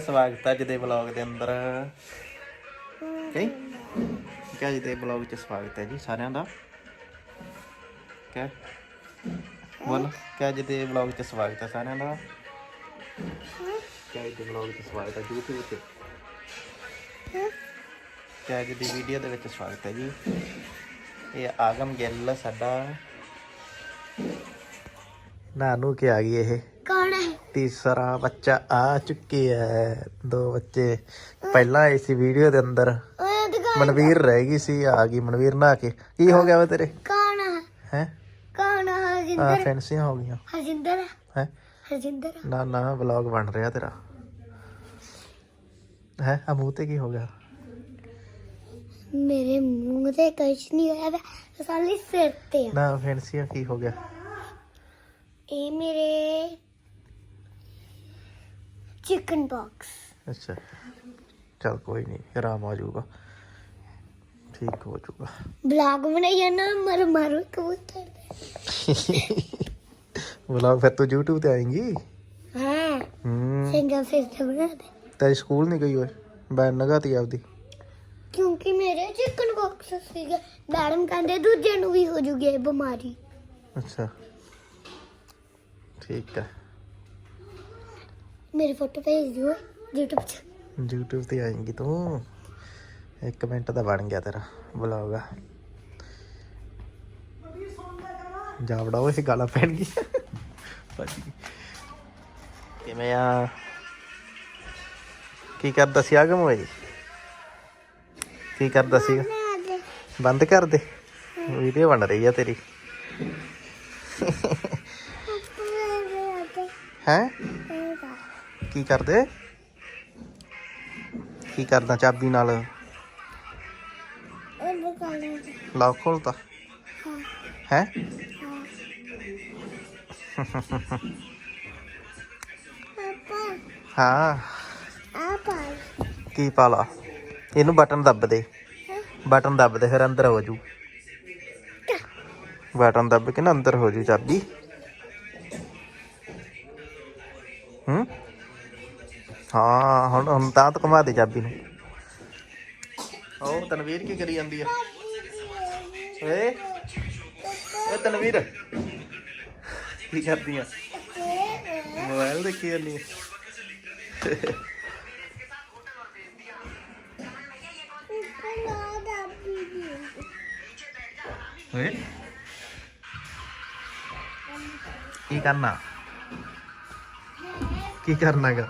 ਸਵਾਗਤ ਹੈ ਅੱਜ ਦੇ ਵਲੌਗ ਦੇ ਅੰਦਰ। ਕਈ ਕਿ ਅੱਜ ਦੇ ਵਲੌਗ 'ਚ ਸਵਾਗਤ ਹੈ ਜੀ ਸਾਰਿਆਂ ਦਾ। ਕਿ ਬੋਲ ਕਿ ਅੱਜ ਦੇ ਵਲੌਗ 'ਚ ਸਵਾਗਤ ਹੈ ਸਾਰਿਆਂ ਦਾ। ਕਿ ਅੱਜ ਦੇ ਵਲੌਗ 'ਚ ਸਵਾਗਤ ਹੈ YouTube ਤੇ। ਕਿ ਅੱਜ ਦੀ ਵੀਡੀਓ ਦੇ ਵਿੱਚ ਸਵਾਗਤ ਹੈ ਜੀ। ਇਹ ਆਗਮ ਗਿੱਲ ਸਾਡਾ। ਨਾਨੂ ਕੇ ਆ ਗਈ ਇਹ? ਕੌਣ ਹੈ? ਤੀਸਰਾ ਬੱਚਾ ਆ ਚੁੱਕਿਆ ਹੈ। ਦੋ ਬੱਚੇ। ਪਹਿਲਾਂ ਆਏ ਸੀ ਵੀਡੀਓ ਦੇ ਅੰਦਰ। ਮਨਵੀਰ ਰਹਿ ਗਈ ਸੀ ਆ ਗਈ ਮਨਵੀਰ ਨਹਾ ਕੇ। ਕੀ ਹੋ ਗਿਆ ਵਾ ਤੇਰੇ? ਕੌਣ ਹੈ? ਕੌਣ ਆ ਹਰਜਿੰਦਰ ਫੈਂਸੀਆਂ ਹੋ ਗਈਆਂ। ਹਰਜਿੰਦਰ। ਹੈ? ਹਰਜਿੰਦਰ। ਨਾ ਨਾ ਵਲੌਗ ਬਣ ਰਿਹਾ ਤੇਰਾ। ਹੈ? ਆ ਮੂੰਹ ਤੇ ਕੀ ਹੋ ਗਿਆ? ਮੇਰੇ ਮੂੰਹ ਤੇ ਕੁਛ ਨਹੀਂ ਹੋਇਆ ਵਾ ਸਾਲੀ ਸਿਰ ਤੇ ਆ। ਨਾ ਫੈਂਸੀਆਂ ਕੀ ਹੋ ਗਿਆ? ਇਹ ਮੇਰੇ ਚਿਕਨ ਬਾਕਸ ਅੱਛਾ। ਚਲ ਕੋਈ ਨਹੀਂ ਆਰਾਮ ਆ ਜਾਊਗਾ। ਠੀਕ ਹੋ ਜਾਊਗਾ। ਬਲੌਗ ਬਣਾਈਆ ਨਾ ਮਰ ਮਾਰੋ ਕਬੂਤਰ। ਵਲੌਗ ਫਿਰ ਤੂੰ YouTube ਤੇ ਆਏਂਗੀ? ਹਾਂ। ਹੂੰ। ਸਿੰਗਲ ਫਿਰ ਤੇ ਬਣਾ ਦੇ। ਤੇਰੀ ਸਕੂਲ ਨਹੀਂ ਗਈ ਓਏ? ਬੈਨ ਨਗਾਤੀ ਆਪਦੀ। ਕਿਉਂਕਿ ਮੇਰੇ ਚਿਕਨ ਬਾਕਸ ਸੀਗਾ। ਮੈਡਮ ਕਹਿੰਦੇ ਦੂਜੇ ਨੂੰ ਵੀ ਹੋ ਜੂਗੀ ਇਹ ਬਿਮਾਰੀ। ਅੱਛਾ। ਠੀਕ ਹੈ ਮੇਰੀ ਫੋਟੋ ਭੇਜ ਦਿਓ YouTube 'ਚ। YouTube ਤੇ ਆਏਂਗੀ ਤੂੰ। ਇੱਕ ਮਿੰਟ ਦਾ ਬਣ ਗਿਆ ਤੇਰਾ ਵਲੌਗ ਆ ਜਾ ਵੜਾ ਓਏ ਗਾਲਾਂ ਭੱਜ ਗਈ। ਕਿਵੇਂ ਆ? ਕੀ ਕਰਦਾ ਸੀ ਆਗਮ ਓਏ? ਕੀ ਕਰਦਾ ਸੀ? ਬੰਦ ਕਰ ਦੇ। ਵੀਡੀਓ ਬਣ ਰਹੀ ਆ ਤੇਰੀ। ਹੈ? ਕੀ ਕਰਦੇ? ਕੀ ਕਰਦਾ ਚਾਬੀ ਨਾਲ? ਲੌਕ ਖੋਲਤਾ। ਹੈ। ਹਾਂ? ਕੀ ਪਾਲਾ? ਇਹਨੂੰ ਬਟਨ ਦੱਬ ਦੇ। ਬਟਨ ਦੱਬ ਦੇ ਫਿਰ ਅੰਦਰ ਹੋ ਜੂ ਬਟਨ ਦੱਬ ਕੇ ਨਾ ਅੰਦਰ ਹੋ ਜੂ ਚਾਬੀ। ਹੂੰ? ਹਾਂ, ਹੁਣ ਹੁਣ ਤਾਂ ਤਾਂ ਘੁਮਾ ਦੇ ਚਾਬੀ ਨੂੰ। ਉਹ ਤਨਵੀਰ ਕੀ ਕਰੀ ਜਾਂਦੀ ਆ? ਓਏ ਓਏ ਤਨਵੀਰ। ਕੀ ਕਰਦੀ ਆ? ਮੋਬਾਈਲ ਦੇਖੀ ਜਾਂਦੀ ਆ। ਓਏ, ਕੀ ਕਰਨਾ? ਕੀ ਕਰਨਾਗਾ?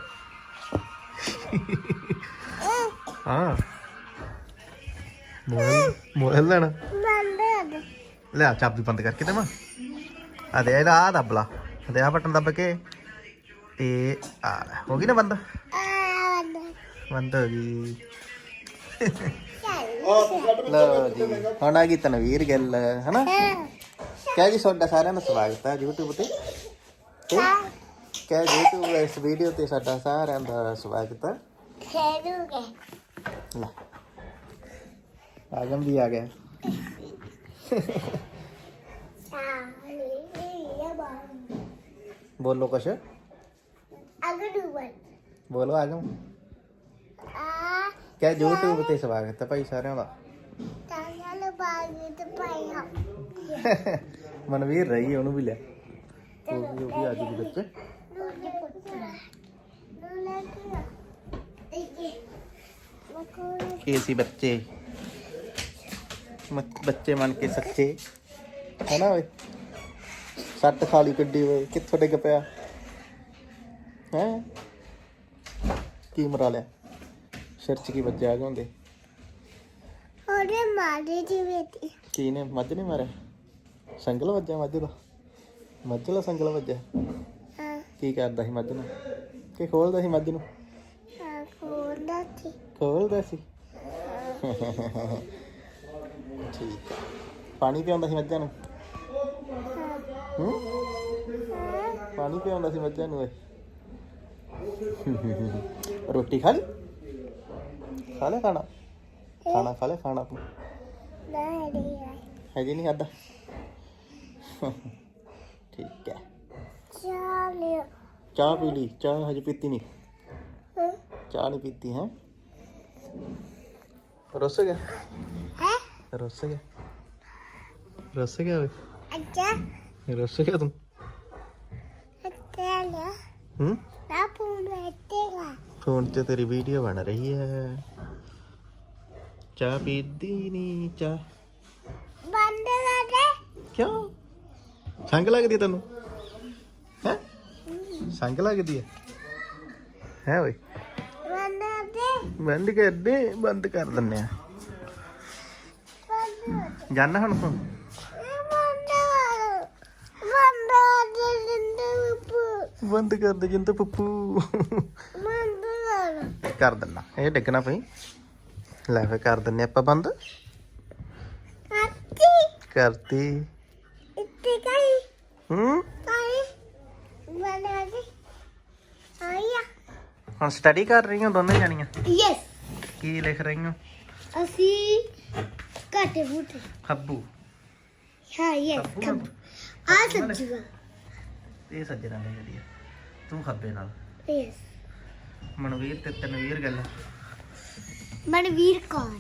ਹਾਂ। ਮੋਬਾਈਲ ਮੋਬਾਈਲ ਲੈਣਾ। ਲੈ ਚਾਬੀ ਬੰਦ ਕਰਕੇ ਦੇਵਾਂ। ਆ ਦੇ ਇਹਦਾ ਆ ਦੱਬ ਲਾ। ਦੇ ਆ ਬਟਨ ਦੱਬ ਕੇ। ਤੇ ਆ ਲੈ, ਹੋ ਗਈ ਨਾ ਬੰਦ? ਬੰਦ ਹੋ ਗਈ। ਲਓ ਜੀ ਹੁਣ ਆ ਗਈ ਤਨਵੀਰ ਗਿੱਲ ਹਨਾ? ਕਿਆ ਜੀ ਤੁਹਾਡਾ ਸਾਰਿਆਂ ਦਾ ਸਵਾਗਤ ਹੈ YouTube ਤੇ। ਤੇ ਕਿਆ YouTube ਇਸ ਵੀਡੀਓ ਤੇ ਸਾਡਾ ਸਾਰਿਆਂ ਦਾ ਸਵਾਗਤ ਹੈ। ਲੈ। ਆਗਮ ਵੀ ਆ ਗਿਆ। ਬੋਲੋ ਕੁਛ। ਬੋਲੋ ਆਗਮ ਕਿਆ YouTube ਤੇ ਸਵਾਗਤ ਹੈ ਭਾਈ ਸਾਰਿਆਂ ਦਾ। ਮਨਵੀਰ ਰਹੀ ਉਹਨੂੰ ਵੀ ਲੈ। ਉਹ ਵੀ ਉਹ ਵੀ ਆ ਬੱਚੇ। ਇਹ ਸੀ ਬੱਚੇ? ਬੱਚੇ ਮੰਨ ਕੇ ਸੱਚੇ। ਹੈਨਾ ਓਏ? ਸੱਟ ਖਾਲੀ ਕੱਢੀ ਓਏ। ਕਿੱਥੋਂ ਡਿੱਗ ਪਿਆ? ਹੈ? ਕੀ ਮਰਾ ਲਿਆ? ਸਿਰ ਚ ਕੀ ਵੱਜਿਆ ਆ ਹੁੰਦੇ ਉਹਦੇ ਮਾਰੇ ਦੀ ਬੇਟੀ। ਕੀ ਨੇ? ਮੱਝ ਨੇ ਮਾਰਿਆ? ਸੰਗਲ ਵੱਜਿਆ ਮੱਝ ਦਾ? ਮੱਝ ਦਾ ਸੰਗਲ ਵੱਜਿਆ? ਹਾਂ। ਕੀ ਕਰਦਾ ਸੀ ਮੱਝ ਨੂੰ? ਕਿ ਖੋਲਦਾ ਸੀ ਮੱਝ ਨੂੰ? ਹਾਂ ਕੋਲਾ ਸੀ। ਖੋਲਦਾ ਸੀ? ਠੀਕ ਹੈ ਪਾਣੀ ਪਿਆਉਂਦਾ ਸੀ ਮੱਝਾਂ ਨੂੰ? ਹੂੰ। ਪਾਣੀ ਪਿਆਉਂਦਾ ਸੀ ਮੱਝਾਂ ਨੂੰ ਓਏ ਰੋਟੀ ਖਾ ਲਈ? ਖਾ ਖਾਣਾ? ਖਾਣਾ ਖਾ ਲਿਆ ਖਾਣਾ ਤੂੰ? ਨਹੀਂ ਹੈ ਜੀ ਨਹੀਂ ਖਾਦਾ ਠੀਕ ਹੈ ਚਾਲਿਓ ਚਾਹ ਪੀ ਲਈ ਚਾਹ ਹਜੇ ਪੀਤੀ ਨਹੀਂ। ਹਾਂ। ਚਾਹ ਨਹੀਂ ਪੀਤੀ ਹੈ। ਰੁੱਸ ਗਿਆ? ਹੈ? ਰੁੱਸ ਗਿਆ? ਰੁੱਸ ਗਿਆ ਓਏ? ਅੱਛਾ। ਰੁੱਸ ਗਿਆ ਤੂੰ? ਅੱਛਾ ਲਿਆ ਹੂੰ? ਨਾ ਫੋਨ ਵੇਟੇਗਾ ਫੋਨ 'ਚ ਤੇਰੀ ਵੀਡੀਓ ਬਣ ਰਹੀ ਹੈ। ਚਾਹ ਪੀਤੀ ਨਹੀਂ ਚਾਹ। ਬੰਦ ਕਰ ਦੇ। ਕਿਉਂ? ਸੰਗ ਲੱਗਦੀ ਤੈਨੂੰ? ਸੰਗ ਲੱਗਦੀ ਹੈ? ਹੈ ਓਏ। ਬੰਦ ਕਰ ਦੇ। ਬੰਦ ਕਰ ਦੇ ਬੰਦ ਕਰ ਦਿੰਨੇ ਆ। ਕਰ ਜਾਣਾ ਹੁਣ ਤੂੰ? ਬੰਦ ਕਰ। ਬੰਦ ਕਰ ਦੇ ਜਿੰਦੇ ਕਰ ਪੱਪੂ। ਬੰਦ ਕਰ। ਕਰ ਦਿੰਨਾ। ਇਹ ਡਿੱਗਣਾ ਪਈ। ਲੈ ਫੇ ਕਰ ਦਿੰਨੇ ਆਪਾਂ ਬੰਦ। ਅੱਤੀ ਕਰਤੀ। ਇੱਥੇ ਕਾਈ ਹੂੰ ਕਾਈ ਬੰਦ ਕਰ ਦੇ ਆਇਆ ਹੁਣ ਸਟੱਡੀ ਕਰ ਰਹੀ ਹਾਂ ਦੋਨੇ ਜਾਣੀਆਂ। ਯੈਸ ਕੀ ਲਿਖ ਰਹੀ ਹੋ? ਅਸੀਂ ਘਾਟੇ ਬੂਟੇ। ਖੱਬੂ। ਹਾਂ ਯੈਸ ਖੱਬੂ ਆ। ਸੱਜੂਗਾ ਇਹ ਸੱਜਣਾ ਨੇ ਜਿਹੜੀ ਆ। ਤੂੰ ਖੱਬੇ ਨਾਲ। ਯੈਸ ਮਨਵੀਰ ਤੇ ਤਨਵੀਰ ਗੱਲ। ਮਨਵੀਰ ਕੌਰ।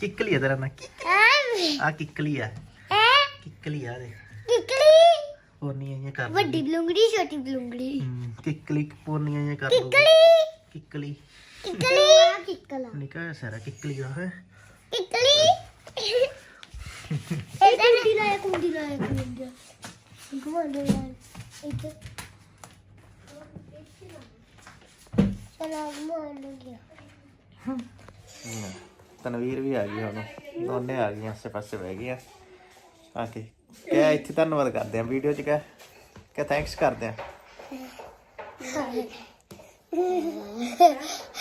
ਕਿੱਕਲੀ ਆ ਤੇਰਾ ਨਾ। ਐ ਆ ਕਿੱਕਲੀ ਆ। ਐ। ਕਿੱਕਲੀ ਆ ਦੇ ਪੋਨੀਆਂ ਜਿਹੀਆਂ ਕਰ ਵੱਡੀ ਬਲੂੰਗੜੀ ਛੋਟੀ ਬਲੂੰਗੜੀ ਹੂੰ, ਕਿੱਕਲੀ ਪੋਨੀਆਂ ਜਿਹੀਆਂ ਕਰ ਦੋ ਕਿਕਲੀ ਕਿੱਕਲੀ ਕਿਕਲੀ ਕਿਕਲਾ ਨਿਕਾ ਸਾਰਾ ਕਿੱਕਲੀ ਆ ਹੈ ਕਿਕਲੀ ਇਹ ਕੁੰਡੀ ਲਾਇਆ ਕੁੰਡੀ ਲਾਇਆ ਕੁੰਡੀ ਘੁਮਾਉਂਦੇ ਯਾਰ ਇੱਥੇ ਸਲਾਮ ਵਾਲੇਕੁਮ ਤਨਵੀਰ ਵੀ ਆ ਗਈ ਹੁਣ ਦੋਨੇ ਆ ਗਈਆਂ ਆਸੇ ਪਾਸੇ ਬਹਿ ਗਈਆਂ ਆ ਕੇ ਕਿਆ ਇੱਥੇ ਧੰਨਵਾਦ ਕਰਦੇ ਆ ਵੀਡੀਓ 'ਚ ਕਹਿ ਕਿਆ ਥੈਂਕਸ ਕਰਦੇ ਆ